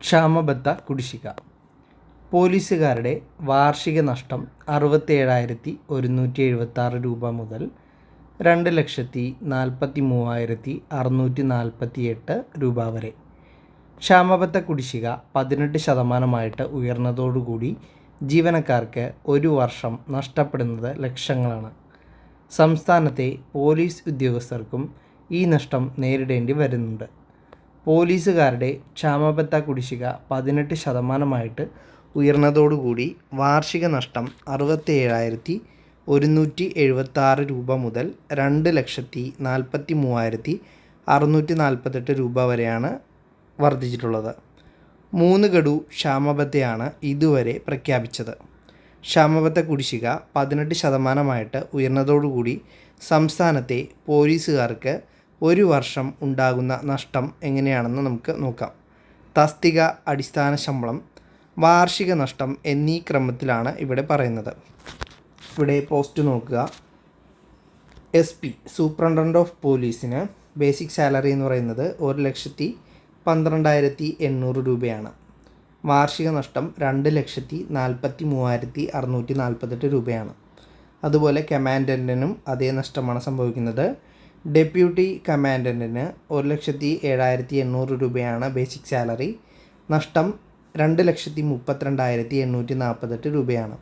ക്ഷാമബത്ത കുടിശ്ശിക. പോലീസുകാരുടെ വാർഷിക നഷ്ടം അറുപത്തേഴായിരത്തി ഒരുന്നൂറ്റി എഴുപത്തി ആറ് രൂപ മുതൽ രണ്ട് ലക്ഷത്തി നാൽപ്പത്തി മൂവായിരത്തി അറുന്നൂറ്റി നാൽപ്പത്തി എട്ട് രൂപ വരെ. ക്ഷാമബത്ത കുടിശ്ശിക പതിനെട്ട് ശതമാനമായിട്ട് ഉയർന്നതോടുകൂടി ജീവനക്കാർക്ക് ഒരു വർഷം നഷ്ടപ്പെടുന്നത് ലക്ഷങ്ങളാണ്. സംസ്ഥാനത്തെ പോലീസ് ഉദ്യോഗസ്ഥർക്കും ഈ നഷ്ടം നേരിടേണ്ടി വരുന്നുണ്ട്. പോലീസുകാരുടെ ക്ഷാമബത്ത കുടിശ്ശിക പതിനെട്ട് ശതമാനമായിട്ട് ഉയർന്നതോടുകൂടി വാർഷിക നഷ്ടം അറുപത്തേഴായിരത്തി ഒരുന്നൂറ്റി എഴുപത്താറ് രൂപ മുതൽ രണ്ട് ലക്ഷത്തി നാൽപ്പത്തി മൂവായിരത്തി അറുന്നൂറ്റി നാൽപ്പത്തെട്ട് രൂപ വരെയാണ് വർദ്ധിച്ചിട്ടുള്ളത്. മൂന്ന് ഗഡു ക്ഷാമബത്തയാണ് ഇതുവരെ പ്രഖ്യാപിച്ചത്. ക്ഷാമബത്ത കുടിശ്ശിക പതിനെട്ട് ശതമാനമായിട്ട് ഉയർന്നതോടുകൂടി സംസ്ഥാനത്തെ പോലീസുകാർക്ക് ഒരു വർഷം ഉണ്ടാകുന്ന നഷ്ടം എങ്ങനെയാണെന്ന് നമുക്ക് നോക്കാം. തസ്തിക അടിസ്ഥാന ശമ്പളം വാർഷിക നഷ്ടം എന്നീ ക്രമത്തിലാണ് ഇവിടെ പറയുന്നത്. ഇവിടെ പോസ്റ്റ് നോക്കുക. എസ് പി സൂപ്രണ്ടന്റ് ഓഫ് പോലീസിന് ബേസിക് സാലറി എന്ന് പറയുന്നത് ഒരു ലക്ഷത്തി പന്ത്രണ്ടായിരത്തി എണ്ണൂറ് രൂപയാണ്. വാർഷിക നഷ്ടം രണ്ട് ലക്ഷത്തി നാൽപ്പത്തി മൂവായിരത്തി അറുന്നൂറ്റി നാൽപ്പത്തെട്ട് രൂപയാണ്. അതുപോലെ കമാൻഡന്റിനും അതേ നഷ്ടമാണ് സംഭവിക്കുന്നത്. ഡെപ്യൂട്ടി കമാൻഡന്റിന് ഒരു ലക്ഷത്തി ഏഴായിരത്തി എണ്ണൂറ് രൂപയാണ് ബേസിക് സാലറി. നഷ്ടം രണ്ട് ലക്ഷത്തി മുപ്പത്തിരണ്ടായിരത്തി എണ്ണൂറ്റി നാൽപ്പത്തെട്ട് രൂപയാണ്.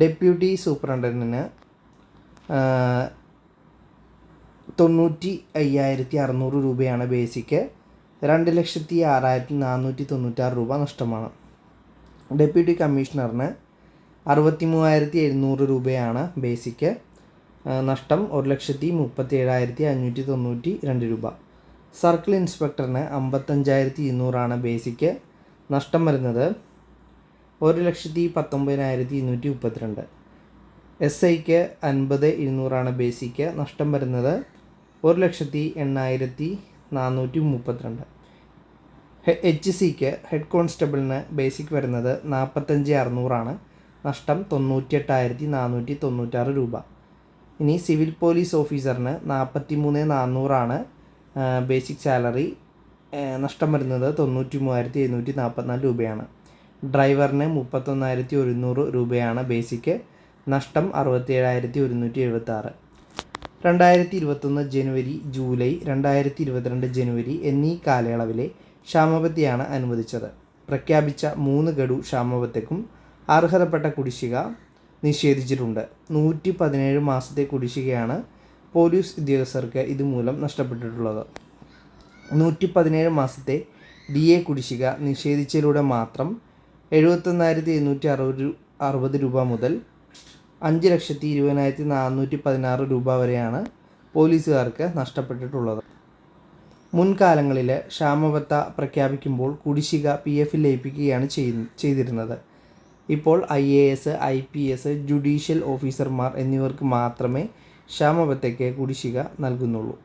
ഡെപ്യൂട്ടി സൂപ്രണ്ടന്റിന് തൊണ്ണൂറ്റി അയ്യായിരത്തി അറുന്നൂറ് രൂപയാണ് ബേസിക്ക് രണ്ട് ലക്ഷത്തി ആറായിരത്തി നാനൂറ്റി തൊണ്ണൂറ്റാറ് രൂപ നഷ്ടമാണ്. ഡെപ്യൂട്ടി കമ്മീഷണറിന് അറുപത്തി മൂവായിരത്തി എഴുന്നൂറ് രൂപയാണ് ബേസിക്ക് നഷ്ടം ഒരു ലക്ഷത്തി മുപ്പത്തി ഏഴായിരത്തി അഞ്ഞൂറ്റി തൊണ്ണൂറ്റി രണ്ട് രൂപ. സർക്കിൾ ഇൻസ്പെക്ടറിന് അമ്പത്തഞ്ചായിരത്തി ഇരുന്നൂറാണ് ബേസിക്ക് നഷ്ടം വരുന്നത്. ഒരു ലക്ഷത്തി പത്തൊമ്പതിനായിരത്തി ഇരുന്നൂറ്റി മുപ്പത്തിരണ്ട് എസ് ഐക്ക് അൻപത് ഇരുന്നൂറാണ് ബേസിക്ക് നഷ്ടം വരുന്നത്. ഒരു ലക്ഷത്തി എണ്ണായിരത്തി നാനൂറ്റി മുപ്പത്തിരണ്ട് എച്ച് സിക്ക് ഹെഡ് കോൺസ്റ്റബിളിന് ബേസിക് വരുന്നത് നാൽപ്പത്തഞ്ച് അറുന്നൂറാണ്. നഷ്ടം തൊണ്ണൂറ്റിയെട്ടായിരത്തി നാനൂറ്റി തൊണ്ണൂറ്റാറ് രൂപ. ഇനി സിവിൽ പോലീസ് ഓഫീസറിന് നാൽപ്പത്തി മൂന്ന് നാനൂറാണ് ബേസിക് സാലറി നഷ്ടം വരുന്നത് തൊണ്ണൂറ്റി മൂവായിരത്തി എഴുന്നൂറ്റി നാൽപ്പത്തിനാല് രൂപയാണ്. ഡ്രൈവറിന് മുപ്പത്തൊന്നായിരത്തി ഒരുന്നൂറ് രൂപയാണ് ബേസിക് നഷ്ടം അറുപത്തേഴായിരത്തി ഒരുന്നൂറ്റി എഴുപത്തി ആറ് രണ്ടായിരത്തി ഇരുപത്തൊന്ന് ജനുവരി ജൂലൈ രണ്ടായിരത്തി ഇരുപത്തിരണ്ട് ജനുവരി എന്നീ കാലയളവിലെ ക്ഷാമബത്തിയാണ് അനുവദിച്ചത്. പ്രഖ്യാപിച്ച മൂന്ന് ഗഡു ക്ഷാമബത്തേക്കും അർഹതപ്പെട്ട കുടിശ്ശിക നിഷേധിച്ചിട്ടുണ്ട്. നൂറ്റി പതിനേഴ് മാസത്തെ കുടിശ്ശികയാണ് പോലീസ് ഉദ്യോഗസ്ഥർക്ക് ഇതുമൂലം നഷ്ടപ്പെട്ടിട്ടുള്ളത്. നൂറ്റി പതിനേഴ് മാസത്തെ ഡി എ കുടിശ്ശിക നിഷേധിച്ചതിലൂടെ മാത്രം എഴുപത്തൊന്നായിരത്തി എഴുന്നൂറ്റി അറുപത് അറുപത് രൂപ മുതൽ അഞ്ച് ലക്ഷത്തി ഇരുപതിനായിരത്തി നാനൂറ്റി പതിനാറ് രൂപ വരെയാണ് പോലീസുകാർക്ക് നഷ്ടപ്പെട്ടിട്ടുള്ളത്. മുൻകാലങ്ങളിൽ ക്ഷാമബത്ത പ്രഖ്യാപിക്കുമ്പോൾ കുടിശ്ശിക പി എഫിൽ ലയിപ്പിക്കുകയാണ് ചെയ്തിരുന്നത്. ഇപ്പോൾ I A S I P S judicial ഓഫീസർമാർ എന്നിവർക്ക് മാത്രമേ ക്ഷാമബത്തയ്ക്ക് കുടിശ്ശിക നൽകുന്നുള്ളൂ.